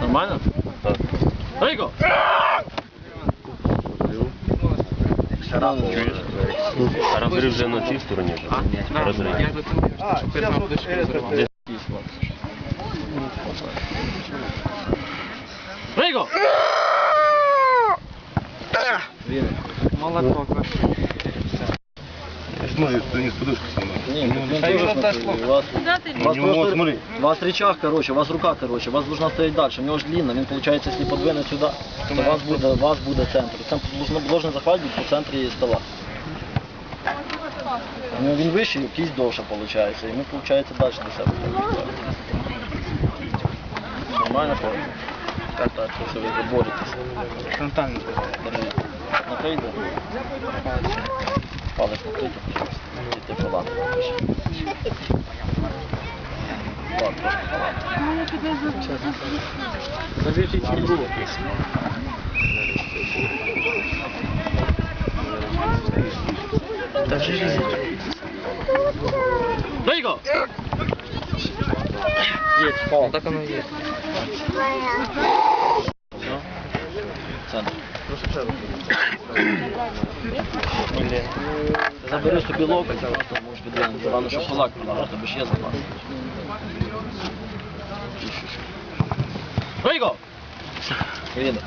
Нормально? Так. Рейко! Чуєш? А розрив вже на цій стороні. вже? Розрив. Десь Рейко! Молоток вообще. Смотри, ты не с подушки снимай. Ні, ну, Та й дуже воно смотри, дошло. у вас, у вас У него, просто, смотри. у вас речах, короче, у вас рука, короче, у вас должна стоять дальше, у него же длинно, він, получается, если подвинуть сюда, то у вас буде, у вас буде центр. Центр должен, должен захват бути по центрі стола. Ну, він вищий, кість довша, получается, і ми, получается, дальше до себе. Нормально ходить? Так, так, це ви боретесь. Фронтально. Держи. Накрийте. Палець накрийте, пожалуйста. І ти палатку напиши. Так, трошки палатку. Завяжите другу. Рейко! Є, палатка. Так оно и есть. Все. Центр. Забери собі локоть, а просто можеш відділити. Рано, щоб кулак прилажав, тобі ж є запас. Рейко! Поїде.